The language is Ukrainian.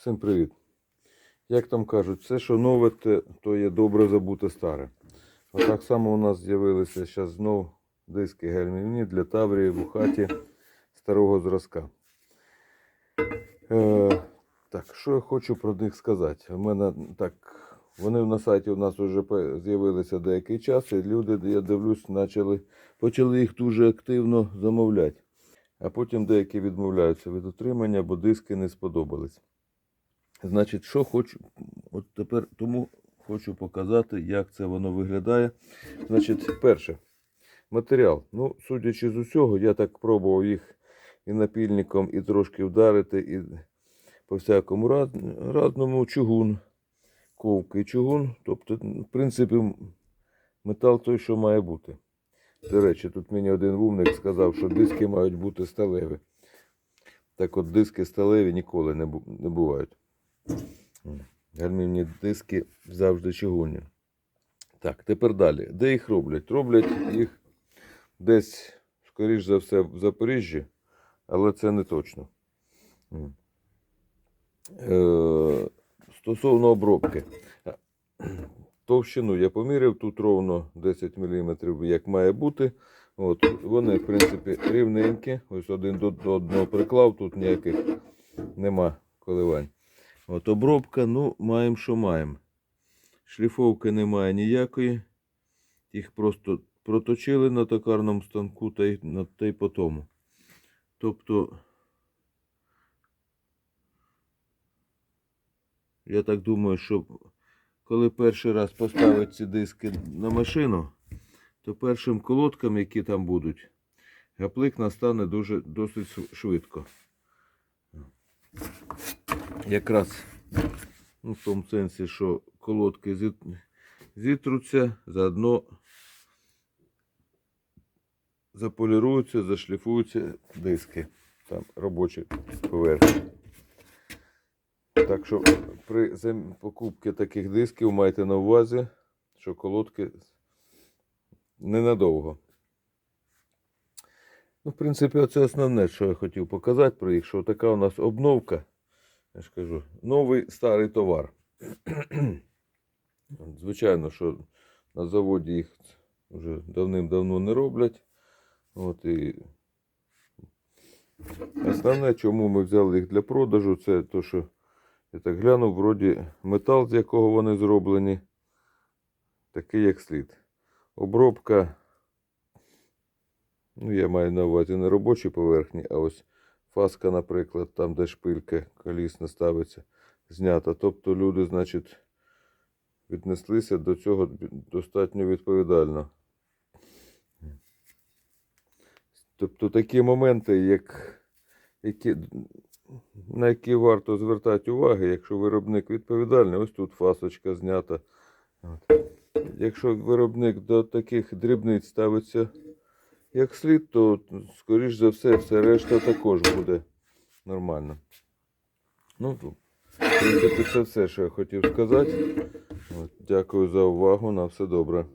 Всім привіт. Як там кажуть, все, що нове, то є добре забуте старе. Отак само у нас з'явилися зараз знов диски гельмівні для Таврії в хаті старого зразка. Е, так, що я хочу про них сказати? У мене так, вони на сайті у нас вже з'явилися деякий час, і люди, я дивлюсь, почали, почали їх дуже активно замовляти. А потім деякі відмовляються від отримання, бо диски не сподобались. Значить, що хочу, от тепер тому хочу показати, як це воно виглядає. Значить, перше, матеріал. Ну, судячи з усього, я так пробував їх і напільником, і трошки вдарити, і по всякому раз- разному чугун, ковки чугун. Тобто, в принципі, метал той, що має бути. До речі, тут мені один вумник сказав, що диски мають бути сталеві. Так от диски сталеві ніколи не бувають. Гальмівні диски завжди чугунні. Так, тепер далі. Де їх роблять? Роблять їх десь, скоріш за все, в Запоріжжі, але це не точно. Е, стосовно обробки. Товщину я поміряв, тут ровно 10 мм, як має бути. От, вони, в принципі, рівненькі. Ось один до одного приклав, тут ніяких нема коливань. От обробка, ну, маємо, що маємо. Шліфовки немає ніякої. Їх просто проточили на токарному станку та й, та й по тому. Тобто, я так думаю, що коли перший раз поставить ці диски на машину, то першим колодкам, які там будуть, гаплик настане дуже досить шв- швидко. Якраз ну, в тому сенсі, що колодки зіт- зітруться, заодно заполіруються, зашліфуються диски, там робочі поверхні. Так що при покупці таких дисків майте на увазі, що колодки ненадовго. Ну, в принципі, це основне, що я хотів показати про їх, що така у нас обновка. Я ж кажу, новий старий товар. Звичайно, що на заводі їх вже давним-давно не роблять. От і основне, чому ми взяли їх для продажу, це те, що я так глянув, вроді метал, з якого вони зроблені, такий як слід. Обробка, ну я маю на увазі не робочі поверхні, а ось фаска, наприклад, там, де шпилька колісна ставиться, знята. Тобто люди, значить, віднеслися до цього достатньо відповідально. Тобто такі моменти, як, які, на які варто звертати увагу, якщо виробник відповідальний, ось тут фасочка знята. Якщо виробник до таких дрібниць ставиться як слід, то, скоріш за все, все решта також буде нормально. Ну, в принципі, це все, що я хотів сказати. От, дякую за увагу. На все добре.